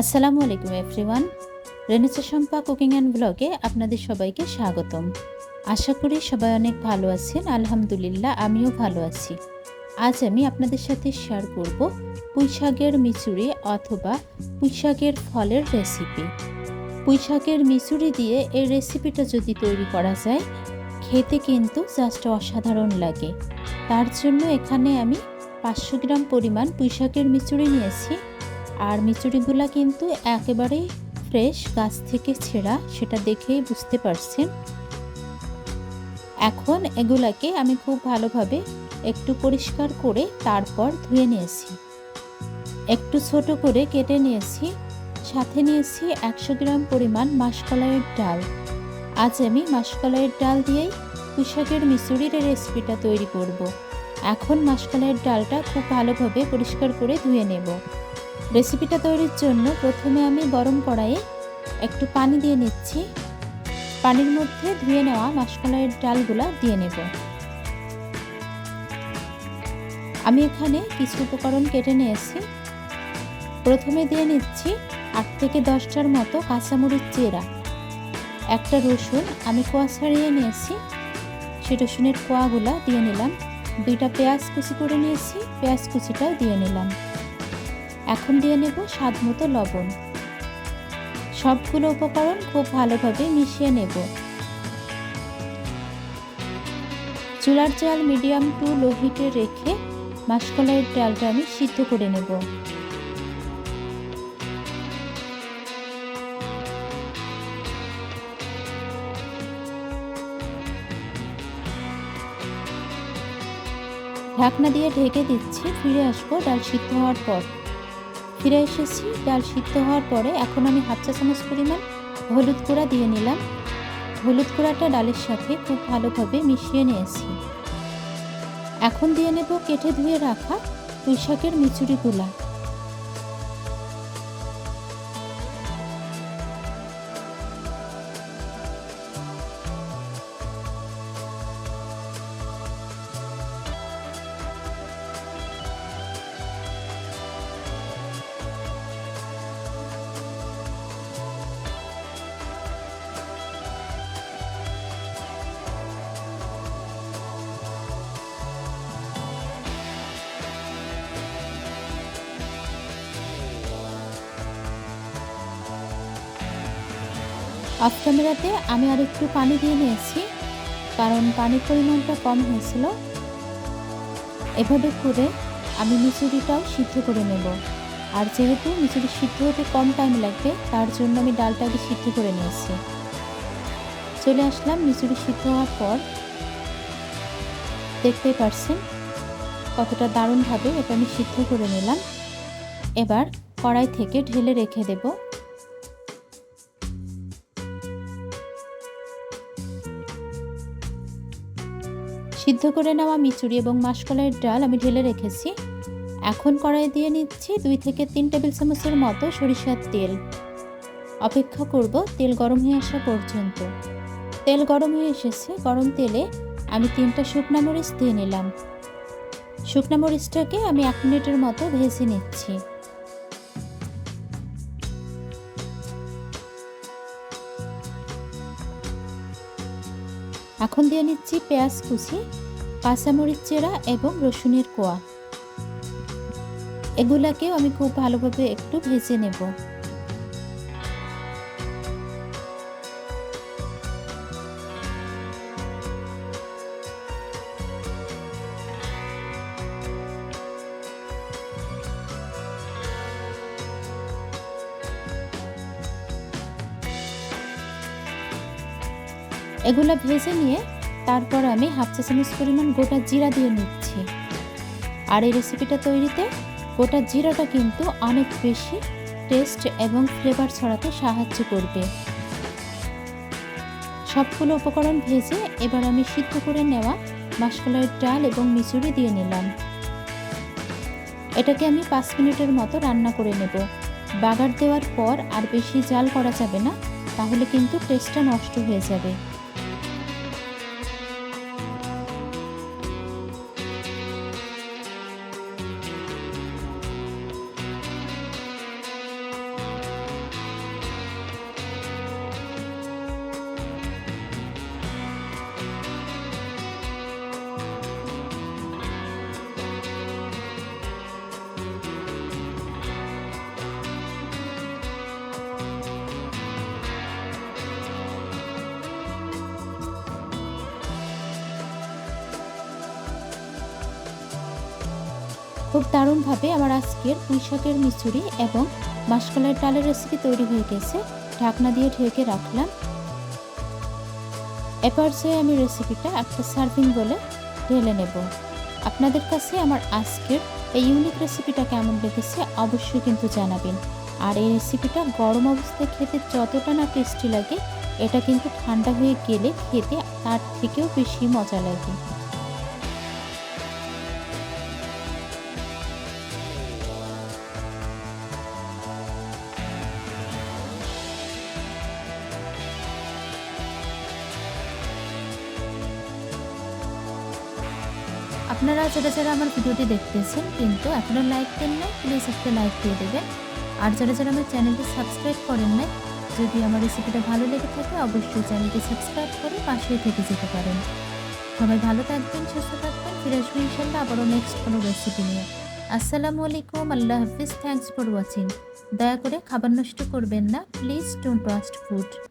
আসসালামু আলাইকুম everyone. Renesa Shampa cooking and ব্লগে আপনাদের সবাইকে স্বাগতম। আশা করি সবাই অনেক ভালো আছেন, আলহামদুলিল্লাহ আমিও ভালো আছি। আজ আমি আপনাদের সাথে শেয়ার করব পুঁইশাকের মিচুরি অথবা পুঁইশাকের ফলের রেসিপি পুঁইশাকের মিচুরি দিয়ে এই রেসিপিটা যদি তৈরি করা যায়, খেতে কিন্তু জাস্ট অসাধারণ লাগে। তার জন্য এখানে আমি পাঁচশো গ্রাম পরিমাণ পুঁইশাকের মিচুরি নিয়েছি। আর মিচুরিগুলা কিন্তু একেবারেই ফ্রেশ গাছ থেকে ছেঁড়া, সেটা দেখেই বুঝতে পারছেন। এখন এগুলাকে আমি খুব ভালোভাবে একটু পরিষ্কার করে তারপর ধুয়ে নিয়েছি। একটু ছোট করে কেটে নিয়েছি, সাথে নিয়েছি একশো গ্রাম পরিমাণ মাসকলাইয়ের ডাল। আজ আমি মাসকলাইয়ের ডাল দিয়েই পুঁশাকের মিচুরির রেসিপিটা তৈরি করব। এখন মাসকলাইয়ের ডালটা খুব ভালোভাবে পরিষ্কার করে ধুয়ে নেব। রেসিপিটা তৈরির জন্য প্রথমে আমি গরম কড়াইয়ে একটু পানি দিয়ে নিচ্ছি। পানির মধ্যে ধুয়ে নেওয়া মাসকলাইয়ের ডালগুলা দিয়ে নেব। আমি এখানে কিছু উপকরণ কেটে নিয়েছি। প্রথমে দিয়ে নিচ্ছি আট থেকে দশটার মতো কাঁচামরিচ চেরা। একটা রসুন আমি কোয়া ছাড়িয়ে নিয়েছি। সেই রসুনের কোয়াগুলা দিয়ে নিলাম। দুইটা পেঁয়াজ কুচি করে নিয়েছি। পেঁয়াজ কুচিটাও দিয়ে নিলাম। এখন দিয়ে নেব স্বাদ মতো লবণ। সবগুলো উপকরণ খুব ভালোভাবে মিশিয়ে নেব। চুলার জাল মিডিয়াম টু লো হিটে রেখে মাসকলাইয়ের ডালটা আমি সিদ্ধ করে নেব। ঢাকনা দিয়ে ঢেকে দিচ্ছি, ফিরে আসব ডাল সিদ্ধ হওয়ার পর। ফিরে এসেছি, ডাল সিদ্ধ হওয়ার পরে এখন আমি হাফ চা চামচ পরিমাণ হলুদ গুঁড়া দিয়ে নিলাম। হলুদ গুঁড়াটা ডালের সাথে খুব ভালোভাবে মিশিয়ে নিয়েছি। এখন দিয়ে নেব কেটে ধুয়ে রাখা পুঁই শাকের মিচুরিগুলা অফ ক্যামেরাতে আমি আর একটু পানি দিয়ে নিয়েছি, কারণ পানির পরিমাণটা কম হয়েছিল। এভাবে করে আমি মিচুরিটাও সিদ্ধ করে নেব। আর যেহেতু মিচুরি সিদ্ধ হতে কম টাইম লাগবে, তার জন্য আমি ডালটাকে সিদ্ধ করে নিয়েছি। চলে আসলাম মিচুরি সিদ্ধ হওয়ার পর। দেখতেই পারছেন কতটা দারুণভাবে এটা আমি সিদ্ধ করে নিলাম। এবার কড়াই থেকে ঢেলে রেখে দেবো। সিদ্ধ করে নেওয়া মিচুরি এবং মাসকলাইয়ের ডাল আমি ঢেলে রেখেছি। এখন কড়াই দিয়ে নিচ্ছি দুই থেকে তিন টেবিল চামচের মতো সরিষার তেল। অপেক্ষা করব তেল গরম হয়ে আসা পর্যন্ত। তেল গরম হয়ে এসেছে, গরম তেলে আমি তিনটা শুকনো মরিচ দিয়ে নিলাম। শুকনা মরিচটাকে আমি এক মিনিটের মতো ভেজে নিচ্ছি। এখন দিয়ে নিচ্ছি পেঁয়াজ কুচি কাঁচামরিচ চেরা এবং রসুনের কোয়া। এগুলাকেও আমি খুব ভালোভাবে একটু ভেজে নেব। এগুলো ভেজে নিয়ে তারপর আমি হাফ চা চামচ পরিমাণ গোটা জিরা দিয়ে নিচ্ছি। আর এই রেসিপিটা তৈরিতে গোটা জিরাটা কিন্তু অনেক বেশি টেস্ট এবং ফ্লেভার ছড়াতে সাহায্য করবে। সবগুলো উপকরণ ভেজে এবার আমি সিদ্ধ করে নেওয়া মাসকলাইয়ের ডাল এবং মিচুরি দিয়ে নিলাম। এটাকে আমি পাঁচ মিনিটের মতো রান্না করে নেব। বাগার দেওয়ার পর আর বেশি জাল করা যাবে না, তাহলে কিন্তু টেস্টটা নষ্ট হয়ে যাবে। খুব দারুণভাবে আমার আজকের পুঁই শাকের মিচুরি এবং মাসকলাইয়ের ডালের রেসিপি তৈরি হয়ে গেছে। ঢাকনা দিয়ে ঢেকে রাখলাম। এবার যে আমি রেসিপিটা একটা সার্ভিং বলে ঢেলে নেব। আপনাদের কাছে আমার আজকের এই ইউনিক রেসিপিটা কেমন লেগেছে অবশ্যই কিন্তু জানাবেন। আর এই রেসিপিটা গরম অবস্থায় খেতে যতটা না টেস্টি লাগে, এটা কিন্তু ঠান্ডা হয়ে গেলে খেতে তার থেকেও বেশি মজা লাগে। আপনারা যারা যারা আমার ভিডিওটি দেখতেছেন, কিন্তু এখনও লাইক দেন না প্লিজ একটা লাইক দিয়ে দেবেন। আর যারা যারা আমার চ্যানেলটি সাবস্ক্রাইব করেন না যদি আমার রেসিপিটা ভালো লেগে থাকে, অবশ্যই চ্যানেলটি সাবস্ক্রাইব করে পাশেই থেকে যেতে পারেন। সবাই ভালো থাকবেন, সুস্থ থাকবেন, ফিরে আসব ইনশাল্লাহ আবারও নেক্সট কোনো রেসিপি নিয়ে। আসসালামু আলাইকুম, আল্লাহ হাফিজ থ্যাংকস ফর ওয়াচিং দয়া করে খাবার নষ্ট করবেন না প্লিজ ডোন্ট ওয়াস্ট ফুড